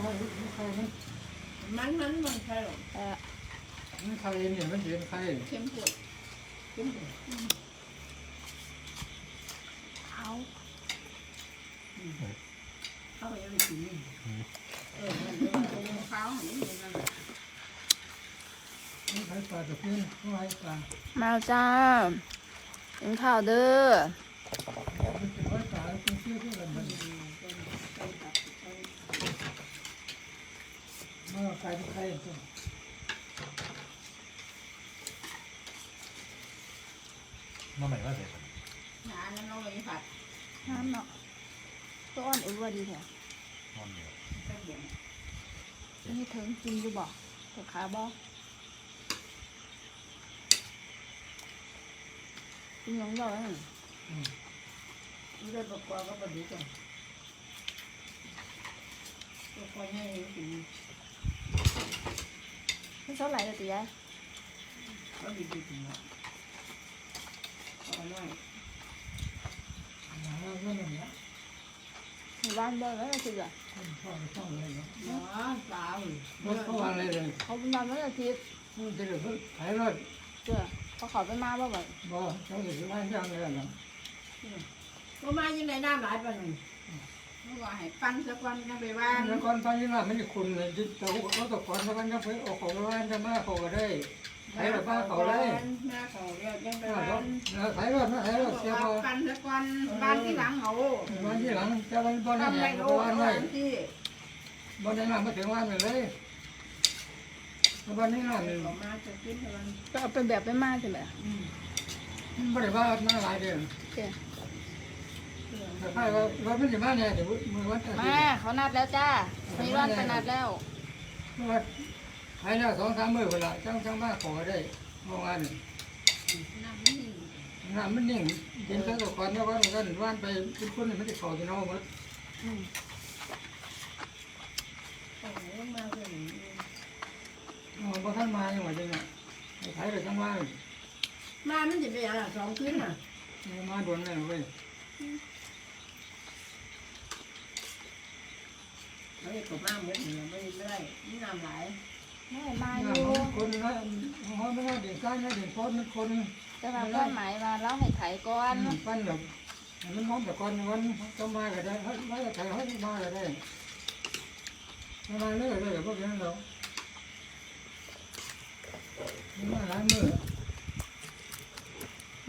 ใครมันมันมันมันใช่หรอเออมันใครเนี่ยมันเป็นใครเข้มข้นเข้มข้นเอาเข้าไปยังไม่ถึงเออมันเดี๋ยวมันเอามะพร้าวหันนี่นั่นแหละมันใครปลาตะเพียนเขาให้ปลามาจ้ากินข้าวเด้อ มันเป็นร้อยปลาแล้วเป็นเชื่อที่กันมาใหม่ว่าเสร็จหานั้นเราไปผัดน้ำเนาะตัวอ่อนอุ้ยดีแท้นอนอยู่แค่เดียวนี่ถึงกินอยู่บ่ตัวขาบ่กินหยังบ่แล้วนั่นเลือดประกอบก็บดีจังตัวคอยให้ถึ งมันเท่าไหร่ละติยายก็ดีดีถึงแล้วเอาหน่อยหาเรื่องนั้นนะหมู่บ้านเด้อแล้วสิอะพ่อไม่ต้องอะไรเนาะหมอสาวรถเขาอะไรเลยเขาเป็นบ้านวันอาทิตย์มันจะเลยขายรถเจ้อเขาขอไปมาบ่บ่บ่เขาเลยว่าย่างเลยนะก็มายังไงน้ำหลายปานนึงเมื่อ วานให้ปั้นสักวันนะไปว่าแล้วก่อนไปยังไงไม่ได้คุณเลยจิตเราเราตะกอนแล้วกันก็ไปออกของร้านจะมาเขาก็ได้ขายรถบ้าเขาเลยหน้าเขาเรียกยังไปขายรว่าถขายรถนะขายรถเสียพอปั้นสักวันบ้านที่หลังเขาวันที่หลังจะวันบอลทำแหไรงโอ้วันยไว้ที่บอลในน้ำมาถึงวันเลยวันนี้น้ำเขามาจะกินเท่านั้นก็เอาเป็นแบบไปมาใช่ไหมไม่ได้ว่ามาหลายเดือน เจ้อแต่ถ้าว่าว่าไม่ได้มาเนี่ยเดี๋ยวมือวันอาทิตมาย์เขานัดแล้วจ้ามีร้านไปนัดแล้วว่าขายแล้วสองสามมื้อเวลาจังจังมาขอได้เมื่อวานน้ำนี่น้ำมันนิ่งกินตะกอนแล้ววันกันวันไปเป็นคนไม่ได้ขอกินเอาหมดอืมโอ้โหมาเลยพอท่านมาอย่างไรจังเนี่ยขายเลยจังว่ามามันจะไปอะไรสองคืนน่ะมาโดนเลยเว้ย เฮ้ยก็มาเหมือนเหนือไม่เรื่อยนี่น้ำไหลไม่มาน้อยู่ คนนะเขาไม่ว่าเด็กซ้ายนะเด็กโคตรมันคนจะมาก้อนหมายมาแล้วให้ไถก่อนปั้นแบบมันมองแต่ก่อนวันจะมาก็ได้ไม่ได้ใครให้มาก็ได้มาเรื่อยเลยพวกนี้เรามาหลายมือ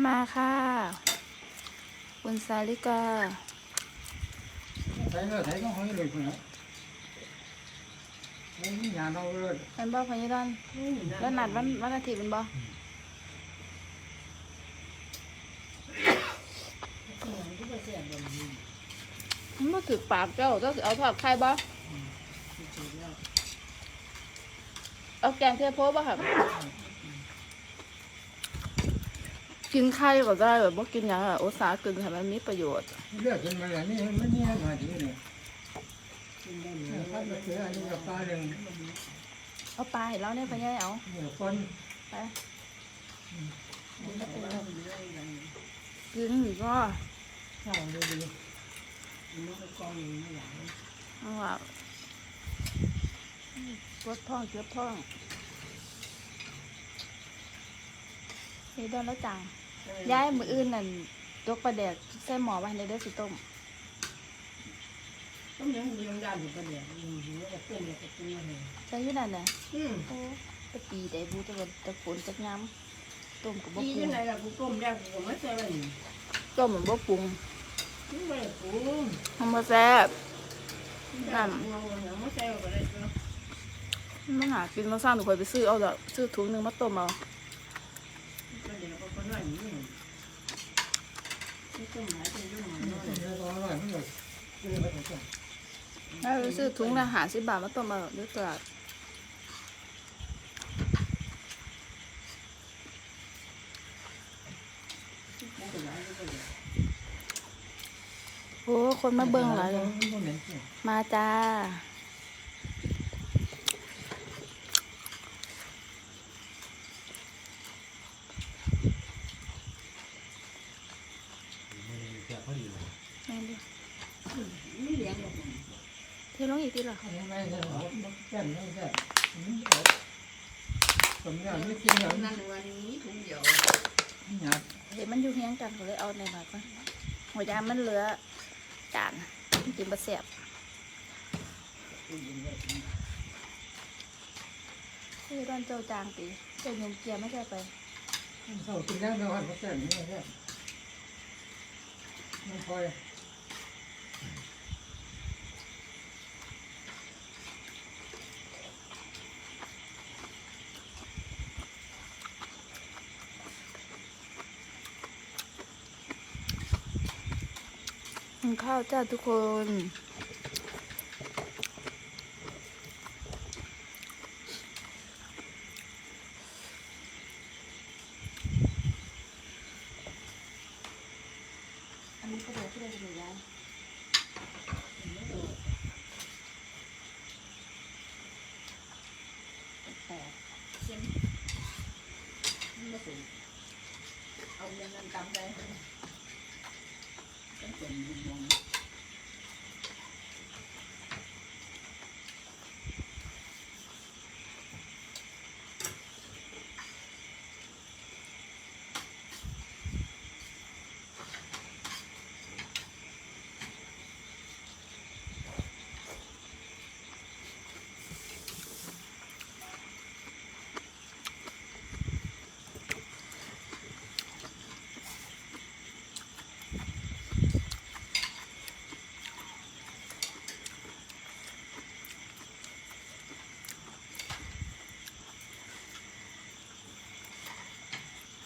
มาค่ะ คุณสาลิกาใช้เนื้อใช้ก็ห้อยเลยคุณนละใช้ยาเราเลยเป็นบ่พญดอนแล้วนัดวันวันอาทิตย์เป็นบ่มันบ่ถือปากเจ้าเจ้าสิเอาทอดไข่บ่เอาแกงเทโพบ่ครับกินไข่ก็ได้แบบบ่กินหยังอะอุตส่าห์กินให้มันมีประโยชน์เลือกกินมาอย่างนี้ไม่นี่มาดีเลย ถ้าเสืออันนี้กับปลาหนึ่งเอาปลาให้เราเนี่ยพะยายเอาเหนือคนไปกินอีกก็ข้าวดีดีเอาว่าปวดท้องเจ็บท้องเฮ็ดได้แล้วจังย้ายมืออื่นนั่นยกปลาแดกใส่หมอไว้ในเด้อสิต้ม ต้มยังมียังด้านอยู่ประเดี๋ยวอยู่แล้วก็ต้มแล้วก็ต้มอะไรใส่อยู่นั่นน่ะอืมโอ้ตะปีได้บูตะวันตะฝนจักน้ำต้มกับบ่ดีปรุจังงไงล่ะกูต้มแล้วกูก็ไม่ใช่ว่านี่ต้มเหมือนบ่ปรุงไม่กูมันบ่แซ่บน้ำงงอย่างไม่ใช่ว่าอะไรก็มันหากินมาสร้างหนูคอยไปซื้อเอาดอกซื้อถุงหนึงมาต้มเอาประเดี๋ยวก็คนว่าอย่างนี้ที่ต้มหลายเป็นยุ่งหน่อยเนื้ออร่อยมันแบบเนื้อมันก็ แล้วไปซื้อถุงละ50บาทมาต้มเอาหรือตลาดโอ้ คนมาเบิ่งหลายเลย มาจ้า มือแกพอดีเลย แม่นดิ นี่เลี้ยง เทลง อีกทีละ อันนี้ไม่ใช่หรอกมันแก่นไม่แก่นอืมเอาผมอยากไม่กินอย่า งนั่นั้นวันนี้ถุงเดียวเห็นมันอยู่เฮียงกันก็เลยเอาในหน่อยก่อนหัวยามันเหลือจานกินบะเสียบที่ร้านเจ้าจางตีเจ้าหนุ่มเกียร์ไม่ใช่ไปเขากินแล้วเดี๋ยวหันมาแก่นนี่แค่ไม่ค่อย ข้าวจ้าทุกคน อันนี้ก็เดี๋ยวที่เราจะย้ายแปดเส้นไม่สูงเอาเงินนั้นกำได้ต้องเป็นมุมมอง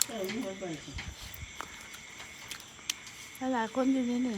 เออมันเปิด หลายๆคนอยู่นี่นี่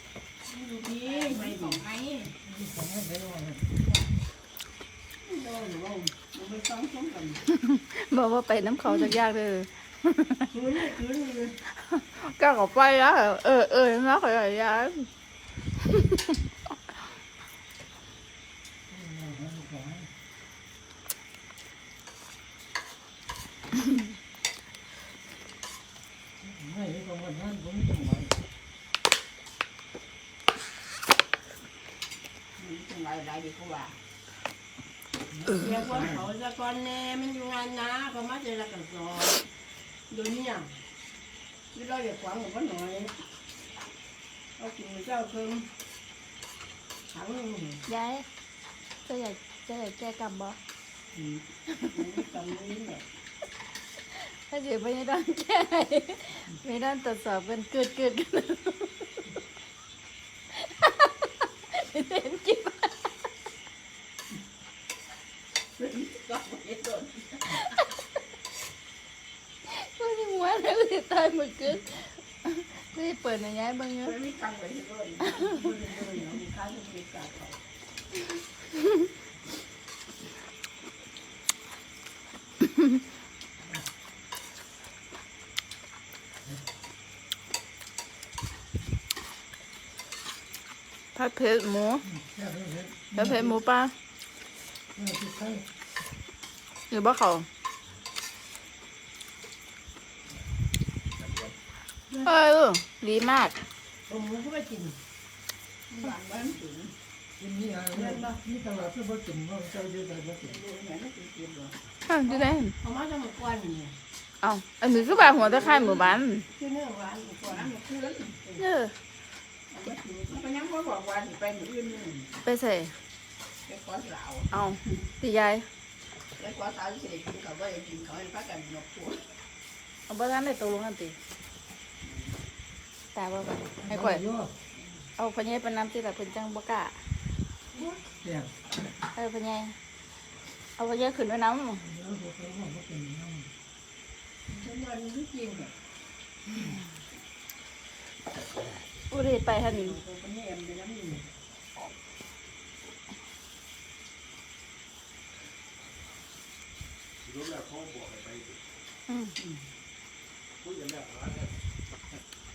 บอกว่าไปน้ำเขาจากยากเลยคืนคืนเลยก็ขอไปแล้วเออเออน้าขอยยายไม่ได้องวันนั้นผมต้องไหวมันเป็นไรไรดีกว่าเดี๋ยวคนเขาจะก่อนแน่มันอยู่งานนะก็มาเจอละกันสอนดูเนี่ยที่เราอยากหวังกับว่าหน่อยเอากินเจ้าเพิ่มถังหนึ่งย้ายเจะอยากเจะอยากแก้กรรมบ่อืมจำนี้แหละถ้าเดี๋ยวไปไม่ได้แก้ให้ไม่ได้ตรวจสอบเป็นเกิดเกิดกันเห็นกิ๊บ ก็ไม่โดน ไม่ได้ม้วนเลยเลย ตายหมดเกินไม่ได้เปิดในย้ายบ้างเนอะไม่มีตังค์เลยโดนโดนโดนมีค่าต้องมีจ่ายเขาผัดเผ็ดหมูแค่นี้เห็นผัดเผ็ดหมูปลาไม่ติดใครหรือบ่เขา เออดีมากผมก็ไม่กินหวานบ้านถึงกินนี่อะไรนี่ตลาดที่เขากินว่าเจ้าเยอะแต่เขากินดูเหมือนไม่กินกินหรอกอ้าวดูได้เอามาจะมากวนเนี่ยเอาอันนี้คือแบบหัวตะไคร้หมู่บ้านคือเนื้อหวานกวนมันคือแล้วเออมันยังไม่บอกวันไปมืออื่นนึงไปใส่ไปขอสาวเอาตียายไปขอสาวเสร็จกินเขาไม่ได้กินเขาให้พักกันหนกหัวอเอาบ่ทันได้ตกลงกันติแต่ว่าแบบให้ข่อย เอาพะเยไปนำที่แบบเพิ่นจังบ่กล้าเนี่ยเออพะเยเอาพะเยขึ้นไว้น้ำแล้วบอกเขาว่าเขาเป็นน้ำฉันวันนี้จริงเนี่ยอุยไปท่านเขาเป็นแอม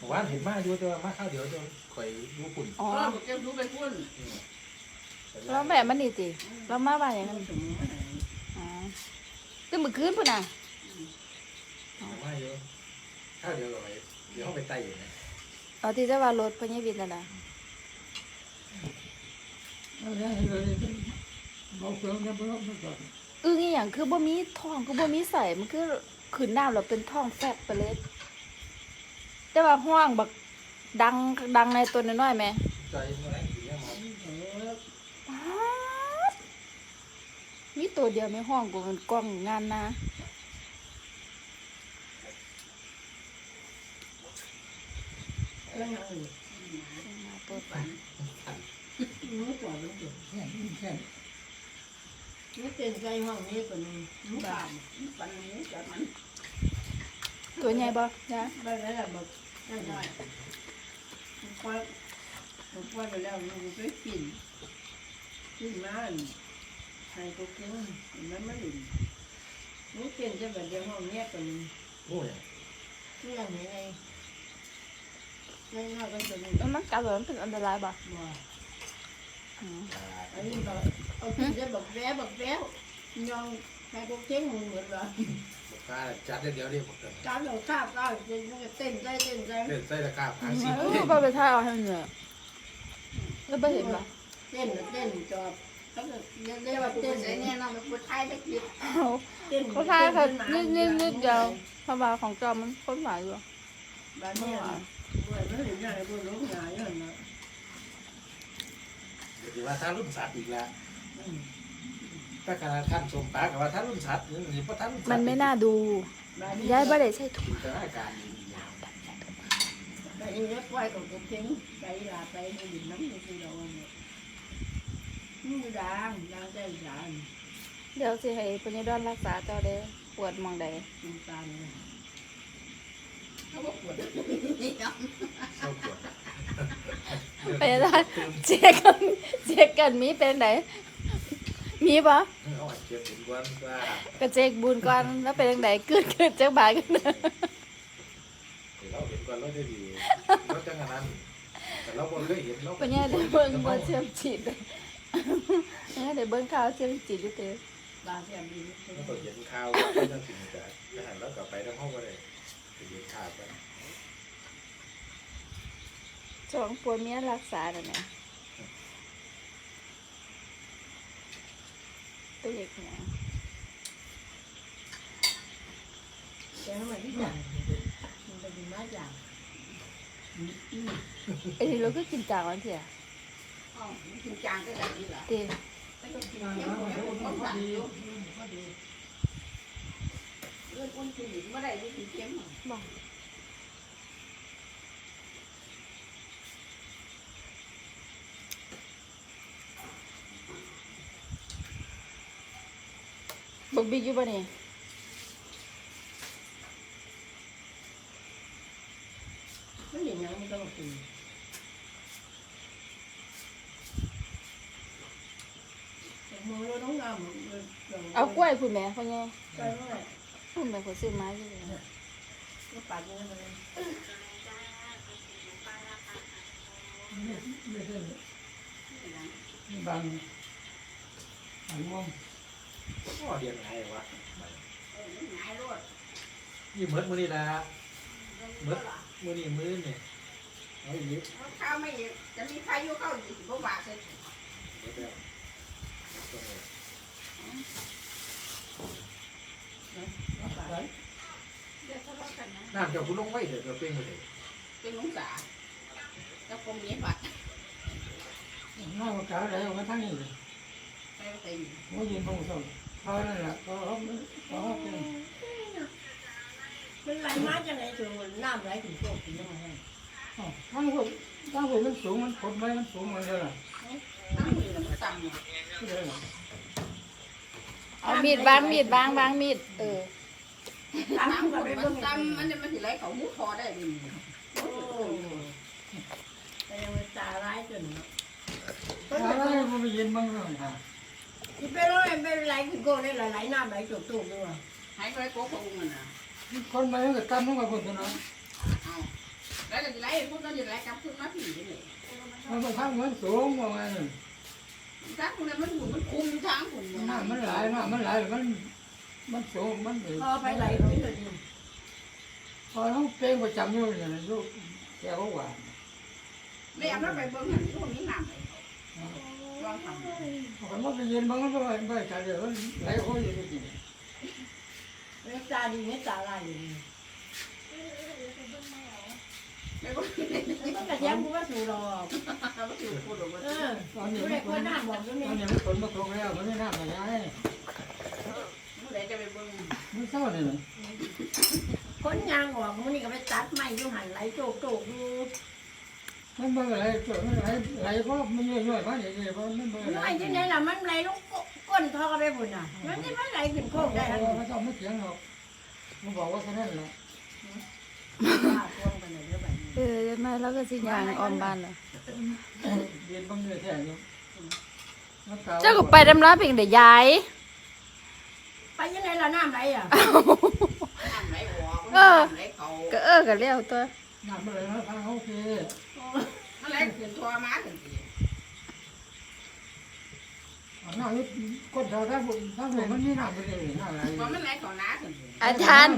ขาคนนี้จะเป็นฟ้าบักม่วงบ้านอยู่ต้นนี่แม่งนี่ลุงว่าบ้านดูเลยอะเอาอ๋อบุกนี้มื้อคืนใส่อะแล้วมันอีติคือนี่มื้อก่อนสิคุยแล้วล่ะไว้อีกสองสามมือถือว่าว่ากันดีวันสองอีกก็สองสามมือกันเดี๋ยวมาเด้อจ้ามึงกิจะนมาที่ไหนยายมาอยู่ติวางนั้นเลยเหรอผมว่าเห็นมาอยู่แต่ว่ามาข้าวเดียวจะข่อยรู้ปุ่นอ๋ออ๋อบุกจะรู้ไปพุ่นแล้วแม่มันนี่ติแล้วมาว่าอย่างนั้นสมมติอ๋อแต่มื้อคืนพุ่นน่ะมาเยอะข้าวเดียวกับไปเดี๋ยวเขาไปไต่อยู่นะเอาที่จะว่ารถพะเยวินนั่นน่ะแล้วเนี่ยเลยบอกเพื่อนกันเพื่อนไม่ก่อนอึ้งอีหยังคือบ่มีท้องคือบ่มีใส่มันคือขึ้นน้ำแล้วเป็นท้องแฟบไปเลย แต่ว่าห้องบักดังดังในตัวน้อยๆแหมใจเมื่อไหร่ถึงจะมาเออป๊าดมีตัวเดียวในห้องกูมันกล้องงานนะแล้วยังอื่นมาตัวไปมึงก่อนมึงก่อนแค่แค่มึงเต็มใจห้องนี้ก่อนมึงบ้านมึงปันนี้กับมันตัวใหญ่บ่ยะไปแล้วแบบ นั่นหน่อยมึงคอยมึงคอยไปแล้วมึงไปกินกินมาให้กูกินมันไม่ดื่มมึงเต็มใจแบบเดียวห้องนี้ก่อนโอ้ยเรื่องยังไงง่าก็จะมีแล้วมันกัดแล้วมันเป็นอันตรายบ่บ่อันนี้แบบเอากินได้แบบแว้แบบแว้ยองให้กูเจ๊งมึงเหมือนเหรอ ถ้าจัดเดียวนี่บอกกันการเราข้าวก็เต้นใจเต้นใจเล่นใส่ตะกร้าพังสิเออบ่ไปถ่ายเอาให้มันเนื่ยแล้วบ่เห็นบ่เต้นเต้นจอบเขาจะเรียกว่าเต้นไอ้เนี่ยน้องมันพูดไทยได้คิดเต้นเขาถ่ายค่ะนิดนิดนิดเดียวเพราะว่าของจอมันคนหลายอยู่บ้านเนี่ยด้วยไม่ถึงอย่างไรพวกลูกหลายอย่างนะเดี๋ยวว่าถ้ารุ่นสัตว์อีกแล้ว ถ้าขนาดท่านชมปากกับว่าท่านรุ่นสัตว์นี่เพราะท่านรุ่นสัตว์มันไม่น่าดูบ้านย้ายบ่ได้ใช้ถุงจินตนาการดีๆนะไปเองแล้วปล่อยกับกูเจ๊งไปลาไปในดินน้ำในที่เราเนี่ยมึงดังดังใจดังเดี๋ยวสิให้พญาดอนรักษาเจ้าเด้อปวดหมองใดกินตาเลยเขาบอกปวดนี่เนาะเศร้าปวด พญาดอนเช็คกันเช็คกันมีเป็นได มีบ่เอาอัดเจ็บถึงวันว่าก็เช็คบุญก่อนแล้วเป็นจังไดเกิดเกิดจักบาทกันเด้อเดี๋ยวเราเห็นก่อนเราจะดีเราจะงานนั้นแต่เราบ่เคยเห็นเราพญาได้เบิ่งบ่เชื่อมจิตพญาได้เบิ่งข่าวเชื่อมจิตอยู่เด้อบาเสียมดีเราก็เห็นข่าวว่าเรื่องสิ่งแต่ทหารแล้วกลับไปทั้งห้องก็ได้ไปเห็นข่าวกันสองผัวเมียรักษาแล้วแหม่ ตัวเล็กเนี่ยแกทำไมที่อย่างมันจะดีมากอย่างไอ้นี่เราก็กินจางวันเถี่ยอ๋อกินจางก็ได้ดีเหรอเต้แต่ก็กินเยอะเยอะมันก็ดีก็ดีเรื่องคนกินเมื่อไรที่กินเค็มบอ บักบิ๊กอยู่ป่ะนี่ไม่อย่างนั้นไม่ต้องกินมือเราต้องงามเอากล้วยคุณแม่พ่อไงไปเมื่อไหร่คุณแม่เขาซื้อมาอยู่เลยก็ปัดเงินเลยไม่ไม่ได้บางอันว่า งก็เรียนไงวะหายรถยี่เหมือนมือนี่ละเหมือนมือนี่มือนี่เอเอาอีกข้าวไม่จะมีใครอยู่เข้าอยู่บ่บาทเลยเดี๋ยวเดี๋ยวน้ำเดี๋ยวคุณลงไว้เดี๋ยวเดี๋ยวเป็นเลยเป็นลุงสาแล้วคงมีบัตรน่าจะอะไรมาทั้งนี้ไปเต็มไม่ยินมองส่ง เขานั่นแหละเขาเขาเขาเป็นมันไหลมาจากไหนถึงน้ำไหลถึงโต๊ะถึงยังไงทั้งหมดทั้งหมดมันสูงมันผลไม้มันสูงมันเลยล่ะน้ำมือมันต่ำเนี่ยที่เลยล่ะเอามีดวางมีดวางวางมีด เออน้ำมันมันต่ำมันจะมันถึงไหลเขาหูคอได้ดิแต่ยังตาร้ายจนอะไรมันไม่ยินบ้างเลยฮะ ที่เป็นร้อยเป็นไหลถึงโก้ได้ไหลน้ำไหลายจบตู้ด้วยหายไปโก้คงมันอะคนมาก็ตั้มลงมาบนถนนแล้วจะไหลพวกเราจะไหลกลับขึ้นมาผีได้เลยมันมาทั้งมันสูงว่าไงถ้าคุณมันอยู่มันคุมทางคุณน้ำมันไหลน้ำมันไหลมันมันสูงมันพออไปไหลไปเลยพอเขาเป้งประจำอยู่อย่างนั้นลูกแกก็หวานไม่เอาไปเบิ่งหันพวกนี้น้ำไหลล องทำผมว่าไปยินบ้างก็ไม่ไม่ใช่เดี๋ยวไหลโอ้ยอยู่ที่นี่เมตาดีเมตาลายอยู่ไม่ก็ไมันกระยังกูว่าสูรอมันสูพูดออกเออตอนนี้กูได้คนหน้าบอกตรงนี้ตอนนี้มันฝนมาตกแล้วมันไม่น้ำอะไรเมื่อไหร่จะไปเบิ่งมันเศร้าเลยเหรอคนยางออกมันนี่ก็ไปตัดไม้อยู่หันไหลโจกโจกอยู่ มันเมื่อไรเกิดมันไหลไหลเพราะมันเยอะๆมาอย่างนี้เพราะมันเมื่อไรไม้ที่ไหนล่ะมันไหลลงก้นท่อไปพุ่นน่ะ มันจะมันไหลขึ้นโค้งได้ทั้งไม่ต้องไม่เถียงหรอกมันบอกว่าแค่นั้นแหละบ้าพวงกันเลยเรื่องแบบนี้เออยังไงแล้วก็สิยางออมบ้านล่ะเรียนบางเรื่องแท้อยู่เจ้าก็ไปดำน้ำเพียงแต่ยายไปยังไงล่ะน้ำไหลอะน้ำไหลหัวน้ำไหลเขาก็เออก็เลี้ยวตัวน้ำอะไรนะทางโอเค มันไหลขึ้นทัวมาถึงทีน้ำนี่คนเราถ้าบุญถ้าบุญมันนี่น้ำไปเลยน้ำอะไรพอมันไหลเขาหน้าถึงทีอาจารย์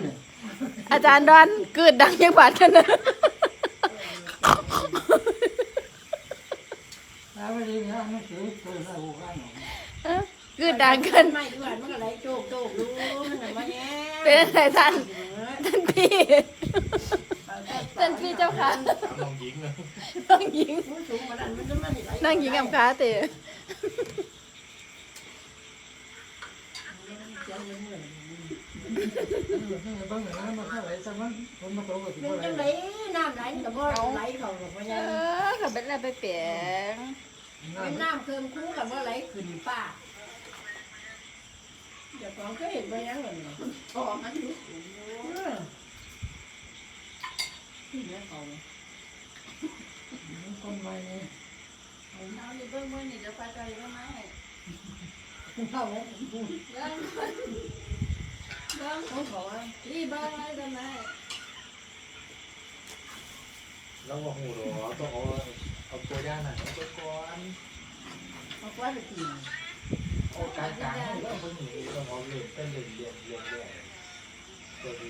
อาจารย์ดอนกิดดังยังบาดกันนะน้ำไม่ดีนะมันถือเกินอะไรหูกันหรอกเอ้อเกิดดังกันไม่ด้วยมันก็ไหลโจกโจกรู้มันไหลมาแย่เป็นอะไรท่านท่านพี่ ท่านพี่เจ้าค่ะถามน้องหญิงนะน้องหญิงมันสูงมาดันมันจะมันไหลนั่งหญิงอำคาเตะบางอย่างมันเท่าไหร่แต่มันคนมาโตกับที่มันเท่าไหจะไหลร่น้ำไหลแต่บ่ไหลเขาหรอกว่าเอยังอก็เป็นอะไรไปเปลี่ยนเป็นน้ำเคิมคู่กับว่าไหลขึ้นป้าเดี๋ยวของก็เห็นไปยังเลยทองมันอยู่เนี่ยเขาคนใหม่นี่เอาดิเบิ่งเบิ่งนี่จะไปใจก็ไม่เข้าแล้วเบิ่งเบิ่งเขาบอกว่าพี่เบิ่งอะไรกันไหมแล้วว่าหูหรอต้องเอาเอาตัวย่างหน่ อยเอาตัวก่อนเขาว่าจะกินเอาการกลางให้แล้วมันหนีต้องเอาเรียนเป็นเรียนเรียนเรียนเรียนตัวเรี